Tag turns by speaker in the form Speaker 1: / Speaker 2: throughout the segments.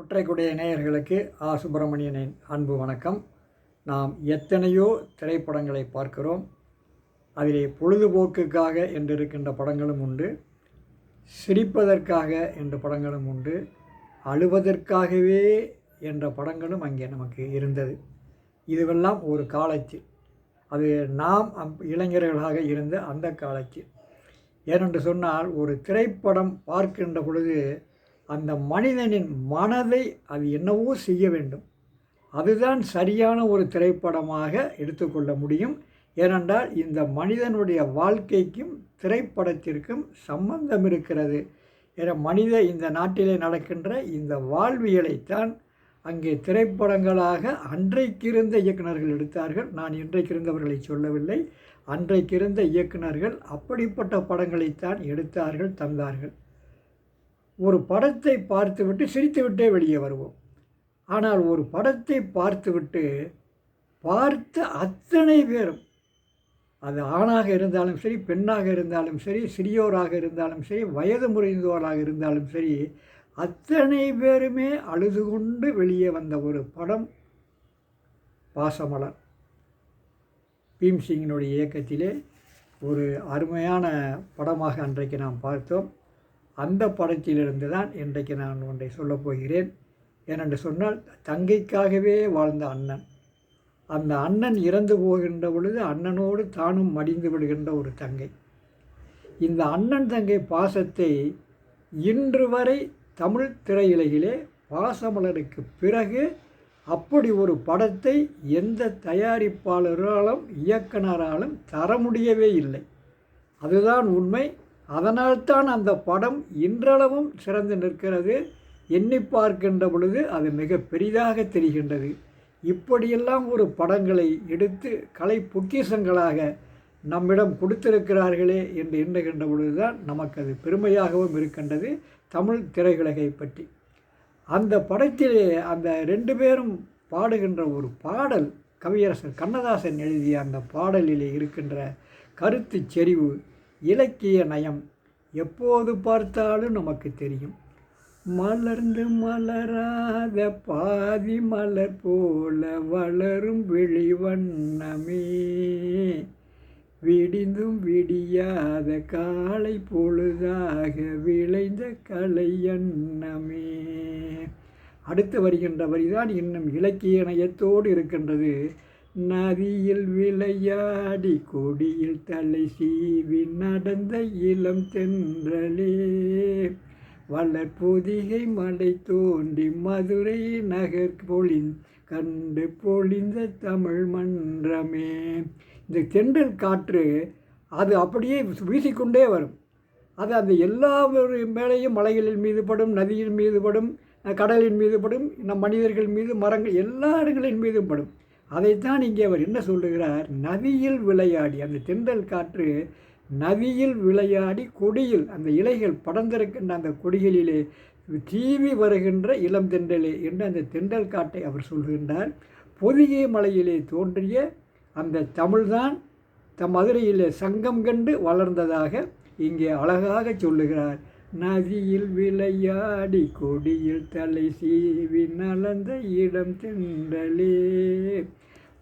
Speaker 1: ஒற்றைக்குடைய நேயர்களுக்கு ஆ. சுப்பிரமணியனின் அன்பு வணக்கம். நாம் எத்தனையோ திரைப்படங்களை பார்க்கிறோம். அதிலே பொழுதுபோக்குக்காக என்று இருக்கின்ற படங்களும் உண்டு. சிரிப்பதற்காக என்ற படங்களும் உண்டு. அழுவதற்காகவே என்ற படங்களும் அங்கே நமக்கு இருந்தது. இதுவெல்லாம் ஒரு காலத்தில். அது நாம் அம் இளைஞர்களாக இருந்த அந்த காலத்தில். ஏனென்று சொன்னால் ஒரு திரைப்படம் பார்க்கின்ற பொழுது அந்த மனிதனின் மனதை அது என்னவோ செய்ய வேண்டும். அதுதான் சரியான ஒரு திரைப்படமாக எடுத்துக்கொள்ள முடியும். ஏனென்றால் இந்த மனிதனுடைய வாழ்க்கைக்கும் திரைப்படத்திற்கும் சம்பந்தம் இருக்கிறது. என மனித இந்த நாட்டிலே நடக்கின்ற இந்த வாழ்வியலைத்தான் அங்கே திரைப்படங்களாக அன்றைக்கிருந்த இயக்குனர்கள் எடுத்தார்கள். நான் இன்றைக்கிருந்தவர்களை சொல்லவில்லை. அன்றைக்கிருந்த இயக்குனர்கள் அப்படிப்பட்ட படங்களைத்தான் எடுத்தார்கள் தந்தார்கள். ஒரு படத்தை பார்த்துவிட்டு சிரித்துவிட்டே வெளியே வருவோம். ஆனால் ஒரு படத்தை பார்த்துவிட்டு பார்த்த அத்தனை பேரும் அது ஆணாக இருந்தாலும் சரி பெண்ணாக இருந்தாலும் சரி சிறியோராக இருந்தாலும் சரி வயது முறைந்தோராக இருந்தாலும் சரி அத்தனை பேருமே அழுது கொண்டு வெளியே வந்த ஒரு படம் பாசமலர். பீம்சிங்கினுடைய இயக்கத்திலே ஒரு அருமையான படமாக அன்றைக்கு நாம் பார்த்தோம். அந்த படத்திலிருந்து தான் இன்றைக்கு நான் ஒன்றை சொல்லப் போகிறேன் ஏனென்று சொன்னால் தங்கைக்காகவே வாழ்ந்த அண்ணன். அந்த அண்ணன் இறந்து போகின்ற பொழுது அண்ணனோடு தானும் மடிந்து விடுகின்ற ஒரு தங்கை. இந்த அண்ணன் தங்கை பாசத்தை இன்று வரை தமிழ் திரையிலகிலே பாசமலருக்கு பிறகு அப்படி ஒரு படத்தை எந்த தயாரிப்பாளராலும் இயக்குனராலும் தர முடியவே இல்லை. அதுதான் உண்மை. அதனால்தான் அந்த படம் இன்றளவும் சிறந்து நிற்கிறது. எண்ணி பார்க்கின்ற பொழுது அது மிக பெரிதாக தெரிகின்றது. இப்படியெல்லாம் ஒரு படங்களை எடுத்து கலை பொக்கிஷங்களாக நம்மிடம் கொடுத்திருக்கிறார்களே என்று எண்ணுகின்ற பொழுதுதான் நமக்கு அது பெருமையாகவும் இருக்கின்றது தமிழ் திரையுலகை பற்றி. அந்த படத்திலே அந்த ரெண்டு பேரும் பாடுகின்ற ஒரு பாடல் கவியரசர் கண்ணதாசன் எழுதிய அந்த பாடலிலே இருக்கின்ற கருத்து செறிவு இலக்கிய நயம் எப்போது பார்த்தாலும் நமக்கு தெரியும். மலர்ந்து மலராத பாதி மலர் போல வளரும் வெளிவண்ணமே விடிந்தும் விடியாத காலை பொழுதாக விளைந்த கலை எண்ணமே. அடுத்து வருகின்ற வரிதான் இன்னும் இலக்கிய நயத்தோடு இருக்கின்றது. நதியில் விளையாடி கொடியில் தலை சீவி நடந்த இளம் தென்றலே. வளர்பொதிகை மலை தோண்டி மதுரை நகர் பொழிந் கண்டு பொழிந்த தமிழ் மன்றமே. இந்த தென்றல் காற்று அது அப்படியே வீசிக்கொண்டே வரும். அது அந்த எல்லா மேலேயும் மலைகளின் மீது படும் நதியின் மீது படும் கடலின் மீது படும் நம் மனிதர்கள் மீது மரங்கள் எல்லா இடங்களின் மீதும் படும். அதைத்தான் இங்கே அவர் என்ன சொல்லுகிறார்? நதியில் விளையாடி அந்த தென்றல் காற்று நதியில் விளையாடி கொடியில் அந்த இலைகள் படர்ந்திருக்கின்ற அந்த கொடிகளிலே தீவி வருகின்ற இளம் தென்றலே என்று அந்த தென்றல் காட்டை அவர் சொல்கின்றார். பொதிகை மலையிலே தோன்றிய அந்த தமிழ்தான் தம் மதுரையிலே சங்கம் கண்டு வளர்ந்ததாக இங்கே அழகாக சொல்லுகிறார். நதியில் விளையாடி கொடியில் தலை சீவி நலந்த இடம் திண்டலே.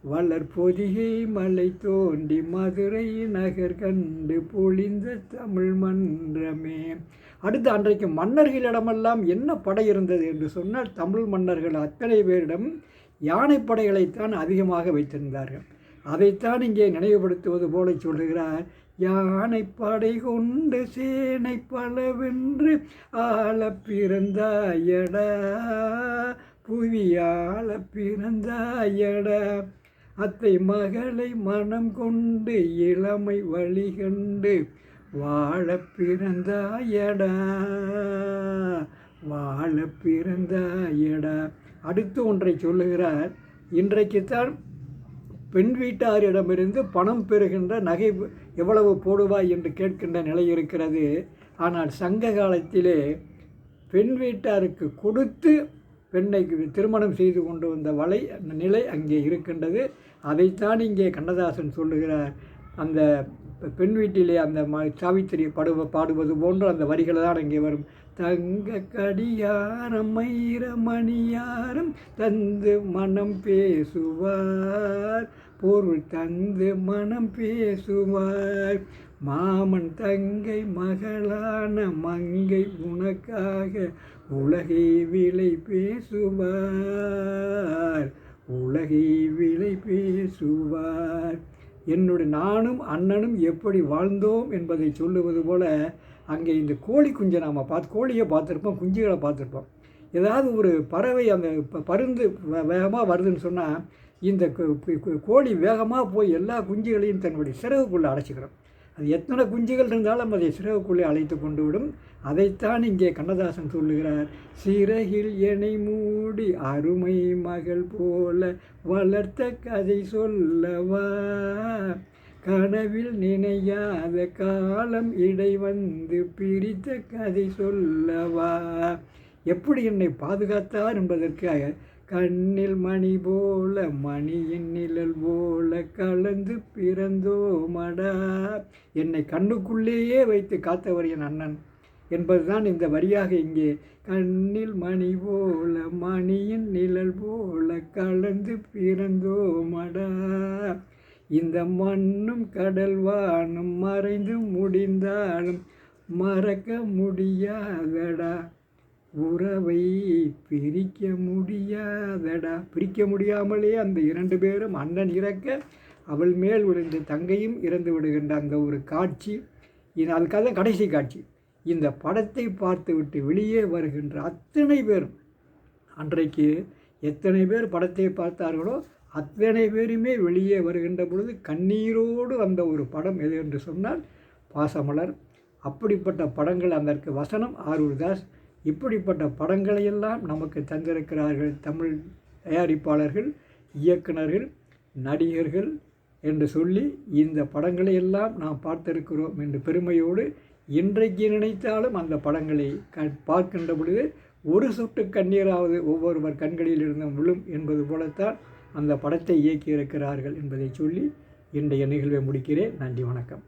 Speaker 1: வளர் பொதிகை மலை தோண்டி மதுரை நகர் கண்டு பொழிந்த தமிழ் மன்றமே. அடுத்து அன்றைக்கு மன்னர்களிடமெல்லாம் என்ன படை இருந்தது என்று சொன்னால் தமிழ் மன்னர்கள் அத்தனை பேரிடம் யானைப்படைகளைத்தான் அதிகமாக வைத்திருந்தார்கள். அதைத்தான் இங்கே நினைவுபடுத்துவது போல சொல்கிறார். யானை யானைப்படை கொண்டு சேனை பலவென்று ஆள பிறந்தாயடா. புவியாள பிறந்தாயடா. அத்தை மகளை மனம் கொண்டு இளமை வழிகண்டு வாழ பிறந்தாயடா. வாழ பிறந்தாயடா. அடுத்து ஒன்றை சொல்லுகிறார். இன்றைக்குத்தான் பெண் வீட்டாரிடமிருந்து பணம் பெறுகின்ற நகை எவ்வளவு போடுவாய் என்று கேட்கின்ற நிலை இருக்கிறது. ஆனால் சங்க காலத்திலே பெண் வீட்டாருக்கு கொடுத்து பெண்ணை திருமணம் செய்து கொண்டு வந்த வலை நிலை அங்கே இருக்கின்றது. அதைத்தான் இங்கே கண்ணதாசன் சொல்லுகிறார். அந்த பெண் வீட்டிலே அந்த சாவித்திரி படுவ பாடுவது போன்ற அந்த வரிகளை தான் அங்கே வரும். தங்க கடியாரம் மணியாரம் தந்து மனம் பேசுவார். பொருள் தந்து மனம் பேசுவார். மாமன் தங்கை மகளான மங்கை உனக்காக உலகை விலை பேசுவார். உலகை விலை பேசுவார். என்னுடைய நானும் அண்ணனும் எப்படி வாழ்ந்தோம் என்பதை சொல்லுவது போல அங்கே இந்த கோழி குஞ்சை நாம் பார்த்து கோழியை பார்த்துருப்போம் குஞ்சுகளை பார்த்துருப்போம். ஏதாவது ஒரு பறவை அந்த பருந்து வேகமாக வருதுன்னு சொன்னால் இந்த கோழி வேகமாக போய் எல்லா குஞ்சுகளையும் தன்னுடைய சிறகுக்குள்ளே அடைச்சிக்கிறோம் அது எத்தனை குஞ்சுகள் இருந்தாலும் அதை சிறகுக்குள்ளே அழைத்து கொண்டு விடும். அதைத்தான் இங்கே கண்ணதாசன் சொல்லுகிறார். சிறகில் எனை மூடி அருமை மகள் போல வளர்த்த கதை சொல்லவா? கனவில் நினையாத காலம் இடை வந்து பிரித்த கதை சொல்லவா? எப்படி என்னை பாதுகாத்தார் என்பதற்காக கண்ணில் மணி போல மணியின் நிழல் போல கலந்து பிறந்தோமடா? என்னை கண்ணுக்குள்ளேயே வைத்து காத்தவர் என் அண்ணன் என்பதுதான் இந்த வரியாக இங்கே கண்ணில் மணி போல மணியின் நிழல் போல கலந்து பிறந்தோமடா? இந்த மண்ணும் கடல் வானும் மறைந்து முடிந்தாலும் மறக்க முடியாதடா. உறவை பிரிக்க முடியாதடா. பிரிக்க முடியாமலே அந்த இரண்டு பேரும் அண்ணன் இறக்க அவள் மேல் விழுந்து தங்கையும் இறந்து விடுகின்ற அந்த ஒரு காட்சி. இது அதுக்காக தான் கடைசி காட்சி. இந்த படத்தை பார்த்துவிட்டு வெளியே வருகின்ற அத்தனை பேரும் அன்றைக்கு எத்தனை பேர் படத்தை பார்த்தார்களோ அத்தனை பேருமே வெளியே வருகின்ற பொழுது கண்ணீரோடு வந்த ஒரு படம் எது என்று சொன்னால் பாசமலர். அப்படிப்பட்ட படங்கள் அதற்கு வசனம். ஆரூர்தாஸ் இப்படிப்பட்ட படங்களையெல்லாம் நமக்கு தந்திருக்கிறார்கள் தமிழ் தயாரிப்பாளர்கள் இயக்குனர்கள் நடிகர்கள் என்று சொல்லி இந்த படங்களை எல்லாம் நாம் பார்த்திருக்கிறோம் என்று பெருமையோடு இன்றைக்கு நினைத்தாலும் அந்த படங்களை க பார்க்கின்ற பொழுது ஒரு சொட்டு கண்ணீராவது ஒவ்வொருவர் கண்களில் இருந்தும் விழும் என்பது போலத்தான் அந்த படத்தை இயக்கியிருக்கிறார்கள் என்பதை சொல்லி இன்றைய நிகழ்வை முடிக்கிறேன். நன்றி வணக்கம்.